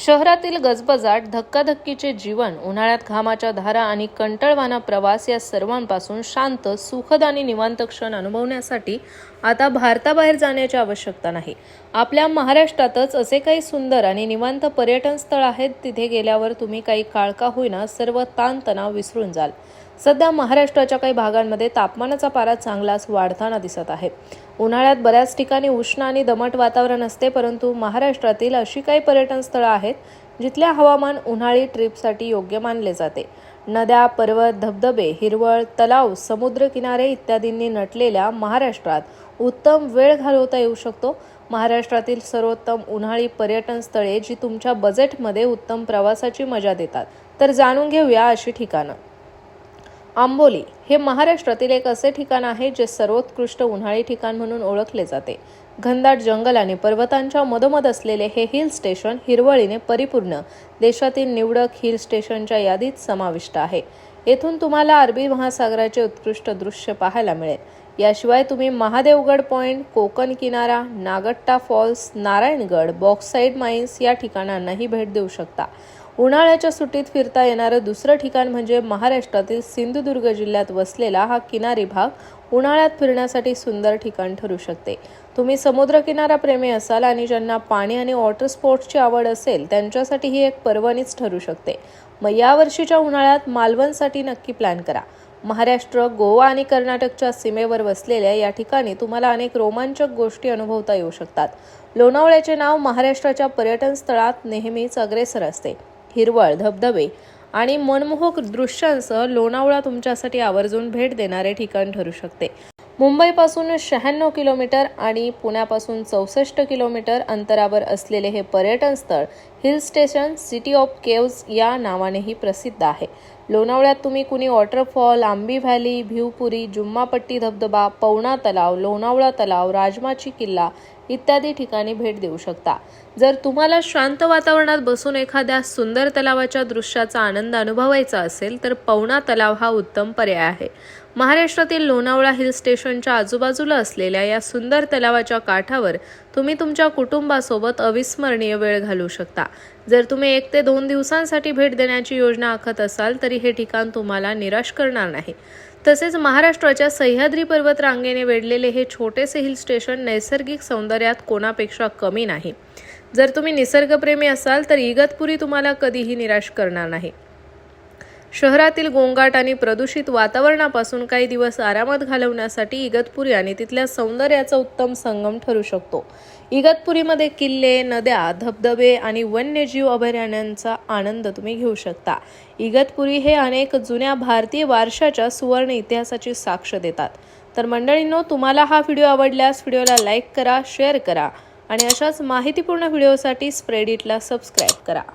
शहरातील गजबजाट धक्काधक्कीचे जीवन उन्हाळ्यात घामाच्या धारा आणि कंटळवाना प्रवास या सर्वांपासून शांत सुखद आणि निवांत क्षण अनुभवण्यासाठी आता भारताबाहेर जाण्याची आवश्यकता नाही. आपल्या महाराष्ट्रातच असे काही सुंदर आणि निवांत पर्यटन स्थळ आहेत तिथे गेल्यावर तुम्ही काही काळ का होईना सर्व ताणतणाव विसरून जाल. सध्या महाराष्ट्राच्या काही भागांमध्ये तापमानाचा पारा चांगलाच वाढताना दिसत आहे. उन्हाळ्यात बऱ्याच ठिकाणी उष्ण आणि दमट वातावरण असते परंतु महाराष्ट्रातील अशी काही पर्यटन स्थळं आहेत जिथल्या हवामान उन्हाळी ट्रिपसाठी योग्य मानले जाते. नद्या पर्वत धबधबे हिरवळ तलाव समुद्रकिनारे इत्यादींनी नटलेल्या महाराष्ट्रात उत्तम वेळ घालवता येऊ शकतो. महाराष्ट्रातील सर्वोत्तम उन्हाळी पर्यटन स्थळे जी तुमच्या बजेटमध्ये उत्तम प्रवासाची मजा देतात. तर जाणून घेऊया अशी ठिकाणं. आंबोली हे महाराष्ट्रातील एक असे ठिकाण आहे जे सर्वोत्कृष्ट उन्हाळी ठिकाण म्हणून ओळखले जाते. घनदाट जंगल आणि पर्वतांच्या मधोमध असलेले हे हिल स्टेशन हिरवळीने परिपूर्ण देशातील निवडक हिल स्टेशनच्या यादीत समाविष्ट आहे. येथून तुम्हाला अरबी महासागराचे उत्कृष्ट दृश्य पाहायला मिळेल. याशिवाय तुम्ही महादेवगड पॉइंट कोकण किनारा Nagatta falls Narayangad bauxite mines या ठिकाणांनाही भेट देऊ शकता. उन्हाळ्याच्या सुट्टीत फिरता येणारं दुसरं ठिकाण म्हणजे महाराष्ट्रातील सिंधुदुर्ग जिल्ह्यात वसलेला हा किनारी भाग उन्हाळ्यात फिरण्यासाठी सुंदर ठिकाण ठरू शकते. तुम्ही समुद्रकिनारा प्रेमी असाल आणि ज्यांना पाणी आणि वॉटर स्पोर्ट्सची आवड असेल त्यांच्यासाठी ही एक पर्वणीच ठरू शकते. मग यावर्षीच्या उन्हाळ्यात मालवणसाठी नक्की प्लॅन करा. महाराष्ट्र गोवा आणि कर्नाटकच्या सीमेवर वसलेल्या या ठिकाणी तुम्हाला अनेक रोमांचक गोष्टी अनुभवता येऊ शकतात. लोणावळ्याचे नाव महाराष्ट्राच्या पर्यटन स्थळात नेहमीच अग्रेसर असते. हिरवळ धबधबे आणि मनमोहक दृश्यांसह लोणावळा तुमच्यासाठी आवर्जून भेट देणारे ठिकाण ठरू शकते. मुंबईपासून शहाण्णव किलोमीटर आणि पुण्यापासून चौसष्ट किलोमीटर अंतरावर असलेले हे पर्यटन स्थळ hill station city of caves या नावानेही प्रसिद्ध आहे. लोणावळ्यात तुम्ही कुणी वॉटरफॉल आंबी व्हॅली भिवपुरी जुम्मापट्टी धबधबा पवना तलाव लोणावळा तलाव राजमाची किल्ला इत्यादी ठिकाणी भेट देऊ शकता. जर तुम्हाला शांत वातावरणात बसून एखाद्या सुंदर तलावाच्या दृश्याचा आनंद अनुभवायचा असेल तर पवना तलाव हा उत्तम पर्याय आहे. महाराष्ट्रातील लोणावळा हिल स्टेशनच्या आजूबाजूला असलेल्या या सुंदर तलावाच्या काठावर तुम्ही तुमच्या कुटुंबासोबत अविस्मरणीय वेळ घालवू शकता. जर तुम्ही एक ते दोन दिवसांसाठी भेट देण्याची योजना आखत असाल तरी हे ठिकाण तुम्हाला निराश करणार नाही. तसेच महाराष्ट्राच्या सह्याद्री पर्वत रांगेने वेढलेले हे छोटेसे हिल स्टेशन नैसर्गिक सौंदर्यात कोणापेक्षा कमी नाही. जर तुम्ही निसर्गप्रेमी असाल तर इगतपुरी तुम्हाला कधीही निराश करणार नाही. शहरातील गोंगाट आणि प्रदूषित वातावरणापासून काही दिवस आरामात घालवण्यासाठी इगतपुरी आणि तिथल्या सौंदर्याचा उत्तम संगम ठरू शकतो. इगतपुरीमध्ये किल्ले नद्या धबधबे आणि वन्यजीव अभयारण्यांचा आनंद तुम्ही घेऊ शकता. इगतपुरी हे अनेक जुन्या भारतीय वारशाच्या सुवर्ण इतिहासाची साक्ष देतात. तर मंडळींनो तुम्हाला हा व्हिडिओ आवडल्यास व्हिडिओला लाईक करा शेअर करा आणि अशाच माहितीपूर्ण व्हिडिओसाठी स्प्रेडिटला सबस्क्राईब करा.